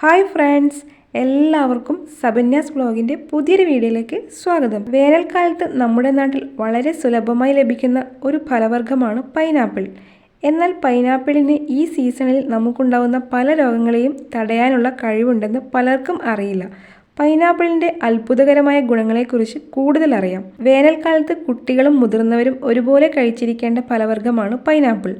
Hi friends എല്ലാവർക്കും സബന്യാസ് ബ്ലോഗിന്റെ പുതിയൊരു വീഡിയോയിലേക്ക് സ്വാഗതം. വേനൽക്കാലത്ത് നമ്മുടെ നാട്ടിൽ വളരെ സുലഭമായി ലഭിക്കുന്ന ഒരു ഫലവർഗമാണ് പൈനാപ്പിൾ. എന്നാൽ പൈനാപ്പിളിന് ഈ സീസണിൽ നമുക്കുണ്ടാവുന്ന പല രോഗങ്ങളെയും തടയാനുള്ള കഴിവുണ്ടെന്ന് പലർക്കും അറിയില്ല. പൈനാപ്പിളിന്റെ അത്ഭുതകരമായ ഗുണങ്ങളെക്കുറിച്ച് കൂടുതൽ അറിയാം. വേനൽക്കാലത്ത് കുട്ടികളും മുതിർന്നവരും ഒരുപോലെ കഴിച്ചിരിക്കേണ്ട ഫലവർഗമാണ് പൈനാപ്പിൾ.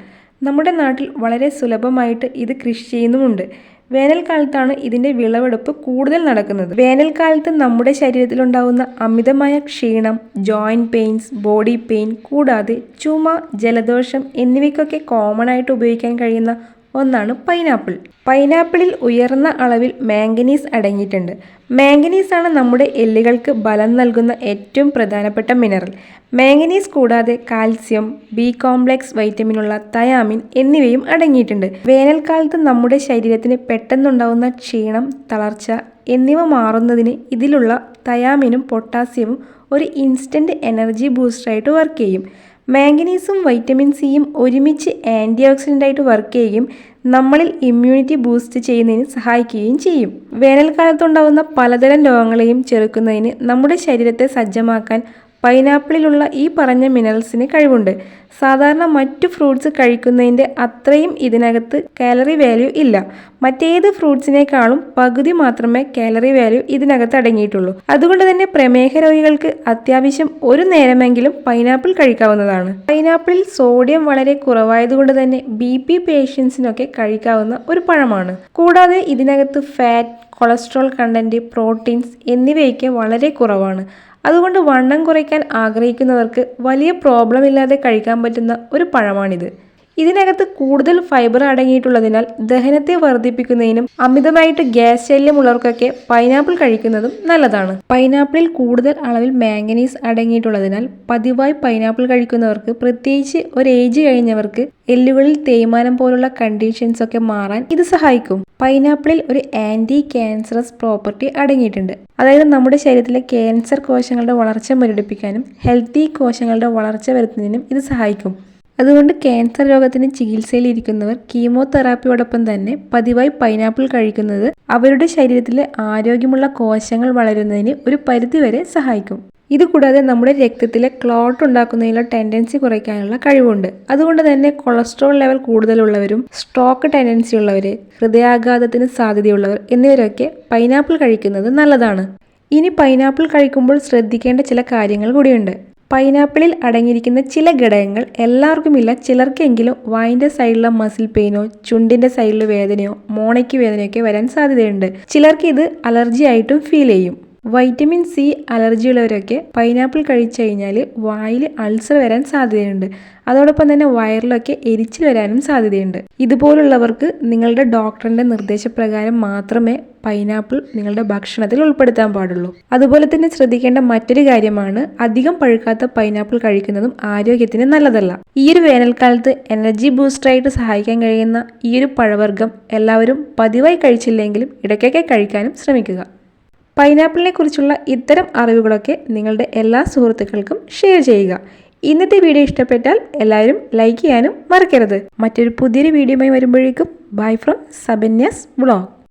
നമ്മുടെ നാട്ടിൽ വളരെ സുലഭമായിട്ട് ഇത് കൃഷി ചെയ്യുന്നുമുണ്ട്. വേനൽക്കാലത്താണ് ഇതിന്റെ വിളവെടുപ്പ് കൂടുതൽ നടക്കുന്നത്. വേനൽക്കാലത്ത് നമ്മുടെ ശരീരത്തിലുണ്ടാകുന്ന അമിതമായ ക്ഷീണം ജോയിന്റ് പെയിൻസ് ബോഡി പെയിൻ കൂടാതെ ചുമ ജലദോഷം എന്നിവയ്ക്കൊക്കെ കോമൺ ആയിട്ട് ഉപയോഗിക്കാൻ കഴിയുന്ന ഒന്നാണ് പൈനാപ്പിൾ. പൈനാപ്പിളിൽ ഉയർന്ന അളവിൽ മാംഗനീസ് അടങ്ങിയിട്ടുണ്ട്. മാംഗനീസ് ആണ് നമ്മുടെ എല്ലുകൾക്ക് ബലം നൽകുന്ന ഏറ്റവും പ്രധാനപ്പെട്ട മിനറൽ. മാംഗനീസ് കൂടാതെ കാൽസ്യം ബി കോംപ്ലെക്സ് വൈറ്റമിനുള്ള തയാമിൻ എന്നിവയും അടങ്ങിയിട്ടുണ്ട്. വേനൽക്കാലത്ത് നമ്മുടെ ശരീരത്തിന് പെട്ടെന്നുണ്ടാവുന്ന ക്ഷീണം തളർച്ച എന്നിവ മാറുന്നതിന് ഇതിലുള്ള തയാമിനും പൊട്ടാസ്യവും ഒരു ഇൻസ്റ്റന്റ് എനർജി ബൂസ്റ്ററായിട്ട് വർക്ക് ചെയ്യും. മാംഗനീസും വൈറ്റമിൻ സിയും ഒരുമിച്ച് ആന്റി ഓക്സിഡന്റായിട്ട് വർക്ക് ചെയ്യുകയും നമ്മളിൽ ഇമ്മ്യൂണിറ്റി ബൂസ്റ്റ് ചെയ്യുന്നതിന് സഹായിക്കുകയും ചെയ്യും. വേനൽക്കാലത്തുണ്ടാകുന്ന പലതരം രോഗങ്ങളെയും ചെറുക്കുന്നതിന് നമ്മുടെ ശരീരത്തെ സജ്ജമാക്കാൻ പൈനാപ്പിളിലുള്ള ഈ പറഞ്ഞ മിനറൽസിന് കഴിവുണ്ട്. സാധാരണ മറ്റു ഫ്രൂട്ട്സ് കഴിക്കുന്നതിന്റെ അത്രയും ഇതിനകത്ത് കാലറി വാല്യൂ ഇല്ല. മറ്റേത് ഫ്രൂട്ട്സിനേക്കാളും പകുതി മാത്രമേ കാലറി വാല്യൂ ഇതിനകത്ത് അടങ്ങിയിട്ടുള്ളൂ. അതുകൊണ്ട് തന്നെ പ്രമേഹ രോഗികൾക്ക് അത്യാവശ്യം ഒരു നേരമെങ്കിലും പൈനാപ്പിൾ കഴിക്കാവുന്നതാണ്. പൈനാപ്പിളിൽ സോഡിയം വളരെ കുറവായതുകൊണ്ട് തന്നെ ബി പി പേഷ്യൻസിനൊക്കെ കഴിക്കാവുന്ന ഒരു പഴമാണ്. കൂടാതെ ഇതിനകത്ത് ഫാറ്റ് കൊളസ്ട്രോൾ കണ്ടന്റ് പ്രോട്ടീൻസ് എന്നിവയൊക്കെ വളരെ കുറവാണ്. അതുകൊണ്ട് വണ്ണം കുറയ്ക്കാൻ ആഗ്രഹിക്കുന്നവർക്ക് വലിയ പ്രോബ്ലം ഇല്ലാതെ കഴിക്കാൻ പറ്റുന്ന ഒരു പഴമാണിത്. ഇതിനകത്ത് കൂടുതൽ ഫൈബർ അടങ്ങിയിട്ടുള്ളതിനാൽ ദഹനത്തെ വർദ്ധിപ്പിക്കുന്നതിനും അമിതമായിട്ട് ഗ്യാസ് ശല്യമുള്ളവർക്കൊക്കെ പൈനാപ്പിൾ കഴിക്കുന്നതും നല്ലതാണ്. പൈനാപ്പിളിൽ കൂടുതൽ അളവിൽ മാംഗനീസ് അടങ്ങിയിട്ടുള്ളതിനാൽ പതിവായി പൈനാപ്പിൾ കഴിക്കുന്നവർക്ക് പ്രത്യേകിച്ച് ഒരു ഏജ് കഴിഞ്ഞവർക്ക് എല്ലുകളിൽ തേയ്മാനം പോലുള്ള കണ്ടീഷൻസ് ഒക്കെ മാറാൻ ഇത് സഹായിക്കും. പൈനാപ്പിളിൽ ഒരു ആന്റി ക്യാൻസറസ് പ്രോപ്പർട്ടി അടങ്ങിയിട്ടുണ്ട്. അതായത് നമ്മുടെ ശരീരത്തിലെ ക്യാൻസർ കോശങ്ങളുടെ വളർച്ച മുരടിപ്പിക്കാനും ഹെൽത്തി കോശങ്ങളുടെ വളർച്ച വരുത്തുന്നതിനും ഇത് സഹായിക്കും. അതുകൊണ്ട് ക്യാൻസർ രോഗത്തിന് ചികിത്സയിലിരിക്കുന്നവർ കീമോതെറാപ്പിയോടൊപ്പം തന്നെ പതിവായി പൈനാപ്പിൾ കഴിക്കുന്നത് അവരുടെ ശരീരത്തിലെ ആരോഗ്യമുള്ള കോശങ്ങൾ വളരുന്നതിന് ഒരു പരിധിവരെ സഹായിക്കും. ഇതുകൂടാതെ നമ്മുടെ രക്തത്തിലെ ക്ലോട്ട് ഉണ്ടാക്കുന്നതിനുള്ള ടെൻഡൻസി കുറയ്ക്കാനുള്ള കഴിവുണ്ട്. അതുകൊണ്ട് തന്നെ കൊളസ്ട്രോൾ ലെവൽ കൂടുതലുള്ളവരും സ്ട്രോക്ക് ടെൻഡൻസി ഉള്ളവർ ഹൃദയാഘാതത്തിന് സാധ്യതയുള്ളവർ എന്നിവരൊക്കെ പൈനാപ്പിൾ കഴിക്കുന്നത് നല്ലതാണ്. ഇനി പൈനാപ്പിൾ കഴിക്കുമ്പോൾ ശ്രദ്ധിക്കേണ്ട ചില കാര്യങ്ങൾ കൂടിയുണ്ട്. പൈനാപ്പിളിൽ അടങ്ങിയിരിക്കുന്ന ചില ഘടകങ്ങൾ എല്ലാവർക്കുമില്ല. ചിലർക്കെങ്കിലും വായിന്റെ സൈഡിലെ മസിൽ പെയിനോ ചുണ്ടിന്റെ സൈഡിൽ വേദനയോ മോണയ്ക്ക് വേദനയൊക്കെ വരാൻ സാധ്യതയുണ്ട്. ചിലർക്ക് ഇത് അലർജി ആയിട്ടും ഫീൽ ചെയ്യും. വൈറ്റമിൻ സി അലർജി ഉള്ളവരൊക്കെ പൈനാപ്പിൾ കഴിച്ചു കഴിഞ്ഞാൽ വായിൽ അൾസർ വരാൻ സാധ്യതയുണ്ട്. അതോടൊപ്പം തന്നെ വയറിലൊക്കെ എരിച്ചിൽ വരാനും സാധ്യതയുണ്ട്. ഇതുപോലുള്ളവർക്ക് നിങ്ങളുടെ ഡോക്ടറിന്റെ നിർദ്ദേശപ്രകാരം മാത്രമേ പൈനാപ്പിൾ നിങ്ങളുടെ ഭക്ഷണത്തിൽ ഉൾപ്പെടുത്താൻ പാടുള്ളൂ. അതുപോലെ തന്നെ ശ്രദ്ധിക്കേണ്ട മറ്റൊരു കാര്യമാണ് അധികം പഴുക്കാത്ത പൈനാപ്പിൾ കഴിക്കുന്നതും ആരോഗ്യത്തിന് നല്ലതല്ല. ഈ ഒരു വേനൽക്കാലത്ത് എനർജി ബൂസ്റ്ററായിട്ട് സഹായിക്കാൻ കഴിയുന്ന ഈ ഒരു പഴവർഗം എല്ലാവരും പതിവായി കഴിച്ചില്ലെങ്കിലും ഇടയ്ക്കൊക്കെ കഴിക്കാനും ശ്രമിക്കുക. പൈനാപ്പിളിനെ കുറിച്ചുള്ള ഇത്തരം അറിവുകളൊക്കെ നിങ്ങളുടെ എല്ലാ സുഹൃത്തുക്കൾക്കും ഷെയർ ചെയ്യുക. ഇന്നത്തെ വീഡിയോ ഇഷ്ടപ്പെട്ടാൽ എല്ലാവരും ലൈക്ക് ചെയ്യാനും മറക്കരുത്. മറ്റൊരു പുതിയൊരു വീഡിയോയുമായി വരുമ്പോഴേക്കും ബൈ ഫ്രം സബന്യാസ് വ്ളോഗ്